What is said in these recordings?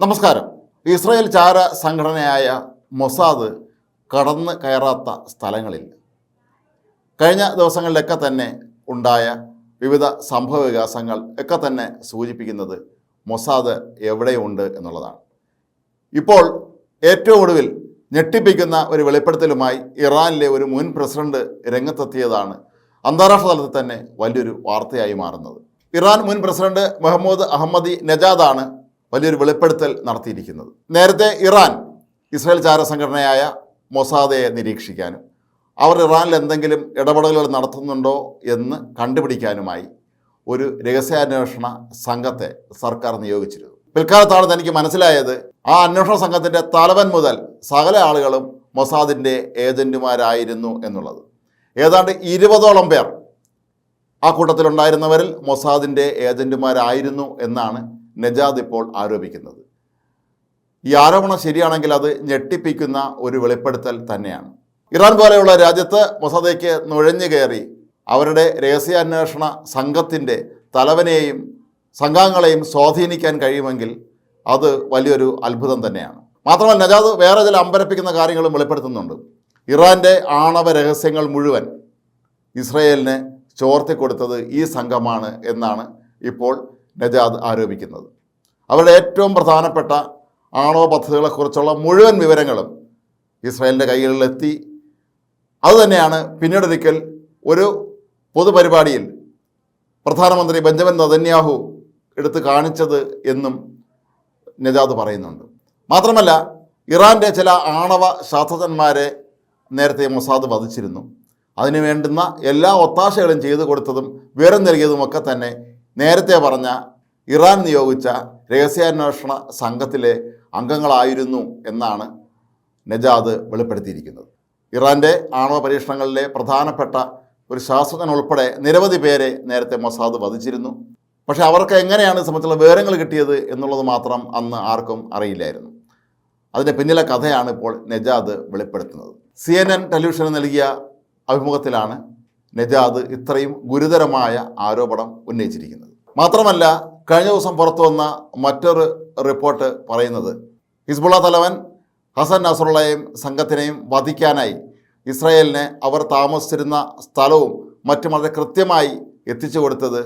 നമസ്കാരം. ഇസ്രായേൽ ചാര സംഘടനയായ മൊസാദ് കടന്ന് കയറാത്ത സ്ഥലങ്ങളിൽ കഴിഞ്ഞ ദിവസങ്ങളിലൊക്കെ തന്നെ ഉണ്ടായ വിവിധ സംഭവ വികാസങ്ങൾ ഒക്കെ തന്നെ സൂചിപ്പിക്കുന്നത് മൊസാദ് എവിടെയുണ്ട് എന്നുള്ളതാണ്. ഇപ്പോൾ ഏറ്റവും ഒടുവിൽ ഞെട്ടിപ്പിക്കുന്ന ഒരു വെളിപ്പെടുത്തലുമായി ഇറാനിലെ ഒരു മുൻ പ്രസിഡന്റ് രംഗത്തെത്തിയതാണ് അന്താരാഷ്ട്ര തലത്തിൽ തന്നെ വലിയൊരു വാർത്തയായി മാറുന്നത്. ഇറാൻ മുൻ പ്രസിഡന്റ് മുഹമ്മദ് അഹമ്മദി നജാദാണ് വലിയൊരു വെളിപ്പെടുത്തൽ നടത്തിയിരിക്കുന്നത്. നേരത്തെ ഇറാൻ ഇസ്രായേൽ ചാര സംഘടനയായ മൊസാദയെ നിരീക്ഷിക്കാനും അവർ ഇറാനിൽ എന്തെങ്കിലും ഇടപെടലുകൾ നടത്തുന്നുണ്ടോ എന്ന് കണ്ടുപിടിക്കാനുമായി ഒരു രഹസ്യാന്വേഷണ സംഘത്തെ സർക്കാർ നിയോഗിച്ചിരുന്നു. പിൽക്കാലത്താണ് തനിക്ക് മനസ്സിലായത് ആ അന്വേഷണ സംഘത്തിന്റെ തലവൻ മുതൽ സകല ആളുകളും മൊസാദിന്റെ ഏജന്റുമാരായിരുന്നു എന്നുള്ളത്. ഏതാണ്ട് ഇരുപതോളം പേർ ആ കൂട്ടത്തിലുണ്ടായിരുന്നവരിൽ മൊസാദിന്റെ ഏജന്റുമാരായിരുന്നു എന്നാണ് നജാദ് ഇപ്പോൾ ആരോപിക്കുന്നത്. ഈ ആരോപണം ശരിയാണെങ്കിൽ അത് ഞെട്ടിപ്പിക്കുന്ന ഒരു വെളിപ്പെടുത്തൽ തന്നെയാണ്. ഇറാൻ പോലെയുള്ള രാജ്യത്ത് മൊസാദയ്ക്ക് നുഴഞ്ഞു കയറി അവരുടെ രഹസ്യാന്വേഷണ സംഘത്തിന്റെ തലവനെയും സംഘാംഗങ്ങളെയും സ്വാധീനിക്കാൻ കഴിയുമെങ്കിൽ അത് വലിയൊരു അത്ഭുതം തന്നെയാണ്. മാത്രമല്ല നജാദ് വേറെ ചില അമ്പരപ്പിക്കുന്ന കാര്യങ്ങളും വെളിപ്പെടുത്തുന്നുണ്ട്. ഇറാന്റെ ആണവ രഹസ്യങ്ങൾ മുഴുവൻ ഇസ്രയേലിന് ചോർത്തിക്കൊടുത്തത് ഈ സംഘമാണ് എന്നാണ് ഇപ്പോൾ നജാദ് ആരോപിക്കുന്നത്. അവരുടെ ഏറ്റവും പ്രധാനപ്പെട്ട ആണവ പദ്ധതികളെക്കുറിച്ചുള്ള മുഴുവൻ വിവരങ്ങളും ഇസ്രായേലിന്റെ കൈകളിലെത്തി അതുതന്നെയാണ് പിന്നീടൊരിക്കൽ ഒരു പൊതുപരിപാടിയിൽ പ്രധാനമന്ത്രി ബെഞ്ചമിൻ നദന്യാഹു എടുത്ത് കാണിച്ചത് എന്നും നജാദ് പറയുന്നുണ്ട്. മാത്രമല്ല ഇറാന്റെ ചില ആണവ ശാസ്ത്രജ്ഞന്മാരെ നേരത്തെ മൊസാദ് വധിച്ചിരുന്നു. അതിനു വേണ്ടുന്ന എല്ലാ ഒത്താശകളും ചെയ്തു കൊടുത്തതും വിവരം നൽകിയതുമൊക്കെ തന്നെ നേരത്തെ പറഞ്ഞ ഇറാൻ നിയോഗിച്ച രഹസ്യാന്വേഷണ സംഘത്തിലെ അംഗങ്ങളായിരുന്നു എന്നാണ് നജാദ് വെളിപ്പെടുത്തിയിരിക്കുന്നത്. ഇറാന്റെ ആണവ പരീക്ഷണങ്ങളിലെ പ്രധാനപ്പെട്ട ഒരു ശാസ്ത്രജ്ഞൻ ഉൾപ്പെടെ നിരവധി പേരെ നേരത്തെ മൊസാദ് വധിച്ചിരുന്നു. പക്ഷെ അവർക്ക് എങ്ങനെയാണ് സംബന്ധിച്ചുള്ള വിവരങ്ങൾ കിട്ടിയത് എന്നുള്ളത് മാത്രം അന്ന് ആർക്കും അറിയില്ലായിരുന്നു. അതിന്റെ പിന്നിലെ കഥയാണ് ഇപ്പോൾ നജാദ് വെളിപ്പെടുത്തുന്നത്. സി എൻ എൻ ടെലിവിഷന് നൽകിയ അഭിമുഖത്തിലാണ് നജാദ് ഇത്രയും ഗുരുതരമായ ആരോപണം ഉന്നയിച്ചിരിക്കുന്നത്. മാത്രമല്ല കഴിഞ്ഞ ദിവസം പുറത്തു വന്ന മറ്റൊരു റിപ്പോർട്ട് പറയുന്നത്. ഹിസ്ബുള്ള തലവൻ ഹസൻ നസറുള്ളയെയും സംഘത്തിനെയും വധിക്കാനായി ഇസ്രായേലിനെ അവർ താമസിച്ചിരുന്ന സ്ഥലവും മറ്റും വളരെ കൃത്യമായി എത്തിച്ചു കൊടുത്തത്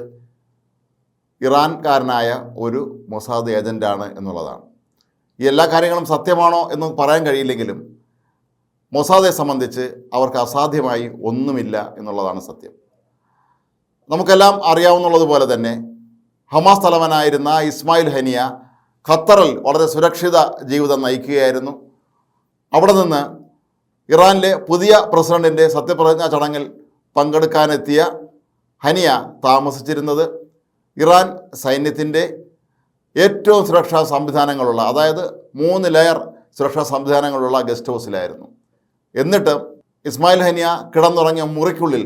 ഇറാൻകാരനായ ഒരു മൊസാദ് ഏജന്റാണ് എന്നുള്ളതാണ്. ഈ എല്ലാ കാര്യങ്ങളും സത്യമാണോ എന്ന് പറയാൻ കഴിയില്ലെങ്കിലും മൊസാദെ സംബന്ധിച്ച് അവർക്ക് അസാധ്യമായി ഒന്നുമില്ല എന്നുള്ളതാണ് സത്യം. നമുക്കെല്ലാം അറിയാവുന്നതുപോലെ തന്നെ ഹമാസ് തലവനായിരുന്ന ഇസ്മായിൽ ഹനിയ ഖത്തറിൽ വളരെ സുരക്ഷിത ജീവിതം നയിക്കുകയായിരുന്നു. അവിടെ നിന്ന് ഇറാനിലെ പുതിയ പ്രസിഡന്റിന്റെ സത്യപ്രതിജ്ഞാ ചടങ്ങിൽ പങ്കെടുക്കാനെത്തിയ ഹനിയ താമസിച്ചിരുന്നത് ഇറാൻ സൈന്യത്തിന്റെ ഏറ്റവും സുരക്ഷാ സംവിധാനങ്ങളുള്ള അതായത് മൂന്ന് ലെയർ സുരക്ഷാ സംവിധാനങ്ങളുള്ള ഗസ്റ്റ് ഹൗസിലായിരുന്നു എന്നിട്ട് ഇസ്മായിൽ ഹനിയ കിടന്നുറങ്ങിയ മുറിക്കുള്ളിൽ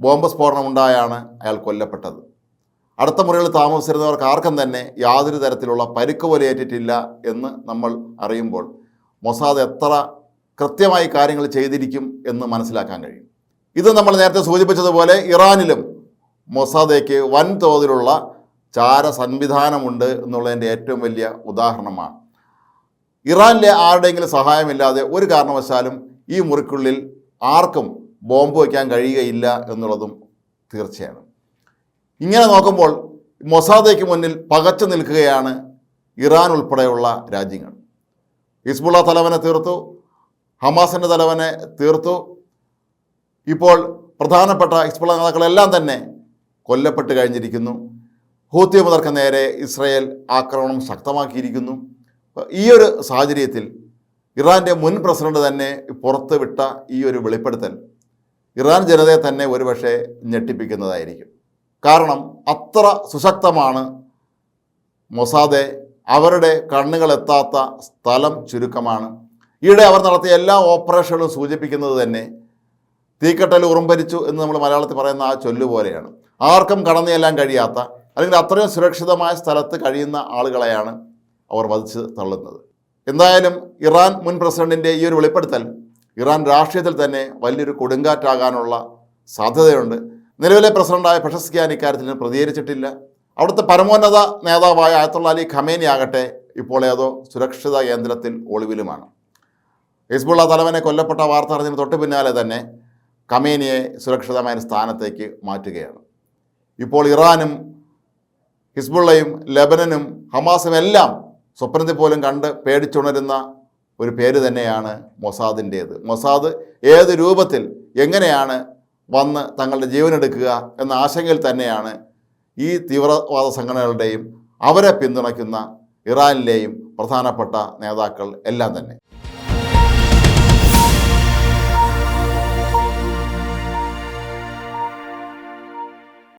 ബോംബ് സ്ഫോടനമുണ്ടായാണ് അയാൾ കൊല്ലപ്പെട്ടത്. അടുത്ത മുറിയിൽ താമസിച്ചിരുന്നവർക്ക് ആർക്കും തന്നെ യാതൊരു തരത്തിലുള്ള പരുക്ക് പോലെയേറ്റിട്ടില്ല എന്ന് നമ്മൾ അറിയുമ്പോൾ മൊസാദ് എത്ര കൃത്യമായി കാര്യങ്ങൾ ചെയ്തിരിക്കും എന്ന് മനസ്സിലാക്കാൻ കഴിയും. ഇത് നമ്മൾ നേരത്തെ സൂചിപ്പിച്ചതുപോലെ ഇറാനിലും മൊസാദയ്ക്ക് വൻതോതിലുള്ള ചാര സംവിധാനമുണ്ട് എന്നുള്ളതിന്റെ ഏറ്റവും വലിയ ഉദാഹരണമാണ്. ഇറാനിലെ ആരുടെയെങ്കിലും സഹായമില്ലാതെ ഒരു കാരണവശാലും ഈ മുറിക്കുള്ളിൽ ആർക്കും ബോംബ് വയ്ക്കാൻ കഴിയുകയില്ല എന്നുള്ളതും തീർച്ചയാണ്. ഇങ്ങനെ നോക്കുമ്പോൾ മൊസാദയ്ക്ക് മുന്നിൽ പകച്ചു നിൽക്കുകയാണ് ഇറാൻ ഉൾപ്പെടെയുള്ള രാജ്യങ്ങൾ. ഹിസ്ബുള്ള തലവനെ തീർത്തു ഹമാസിന്റെ തലവനെ തീർത്തു. ഇപ്പോൾ പ്രധാനപ്പെട്ട ഹിസ്ബുള്ള നേതാക്കളെല്ലാം തന്നെ കൊല്ലപ്പെട്ട് കഴിഞ്ഞിരിക്കുന്നു. ഹൂത്തി മുതർക്ക് നേരെ ഇസ്രയേൽ ആക്രമണം ശക്തമാക്കിയിരിക്കുന്നു. ഈ ഒരു സാഹചര്യത്തിൽ ഇറാന്റെ മുൻ പ്രസിഡന്റ് തന്നെ പുറത്തുവിട്ട ഈ ഒരു വെളിപ്പെടുത്തൽ ഇറാൻ ജനതയെ തന്നെ ഒരുപക്ഷെ ഞെട്ടിപ്പിക്കുന്നതായിരിക്കും. കാരണം അത്ര സുശക്തമാണ് മൊസാദെ. അവരുടെ കണ്ണുകളെത്താത്ത സ്ഥലം ചുരുക്കമാണ്. ഈയിടെ അവർ നടത്തിയ എല്ലാ ഓപ്പറേഷനുകളും സൂചിപ്പിക്കുന്നത് തന്നെ തീക്കട്ടൽ ഉറുമ്പരിച്ചു എന്ന് നമ്മൾ മലയാളത്തിൽ പറയുന്ന ആ ചൊല്ലുപോലെയാണ് ആർക്കും കടന്നു ചെല്ലാൻ കഴിയാത്ത അല്ലെങ്കിൽ അത്രയും സുരക്ഷിതമായ സ്ഥലത്ത് കഴിയുന്ന ആളുകളെയാണ് അവർ വധിച്ച് തള്ളുന്നത്. എന്തായാലും ഇറാൻ മുൻ പ്രസിഡന്റിന്റെ ഈ ഒരു വെളിപ്പെടുത്തൽ ഇറാൻ രാഷ്ട്രീയത്തിൽ തന്നെ വലിയൊരു കൊടുങ്കാറ്റാകാനുള്ള സാധ്യതയുണ്ട്. നിലവിലെ പ്രസിഡന്റായ പ്രശസ്തിയാൻ ഇക്കാര്യത്തിൽ പ്രതികരിച്ചിട്ടില്ല. അവിടുത്തെ പരമോന്നത നേതാവായ ആയത്തുള്ള അലി ഖമേനി ആകട്ടെ ഇപ്പോൾ ഏതോ സുരക്ഷിത കേന്ദ്രത്തിൽ ഒളിവിലുമാണ്. ഹിസ്ബുള്ള തലവനെ കൊല്ലപ്പെട്ട വാർത്ത അറിഞ്ഞതിന് തൊട്ട് പിന്നാലെ തന്നെ ഖമേനിയെ സുരക്ഷിതമായ സ്ഥാനത്തേക്ക് മാറ്റുകയാണ്. ഇപ്പോൾ ഇറാനും ഹിസ്ബുള്ളയും ലബനനും ഹമാസും എല്ലാം സ്വപ്നത്തിൽ പോലും കണ്ട് പേടിച്ചുണരുന്ന ഒരു പേര് തന്നെയാണ് മൊസാദിന്റേത്. മൊസാദ് ഏത് രൂപത്തിൽ എങ്ങനെയാണ് വന്ന് തങ്ങളുടെ ജീവൻ എടുക്കുക എന്ന ആശങ്കയിൽ തന്നെയാണ് ഈ തീവ്രവാദ സംഘടനകളുടെയും അവരെ പിന്തുണയ്ക്കുന്ന ഇറാനിലെയും പ്രധാനപ്പെട്ട നേതാക്കൾ എല്ലാം തന്നെ.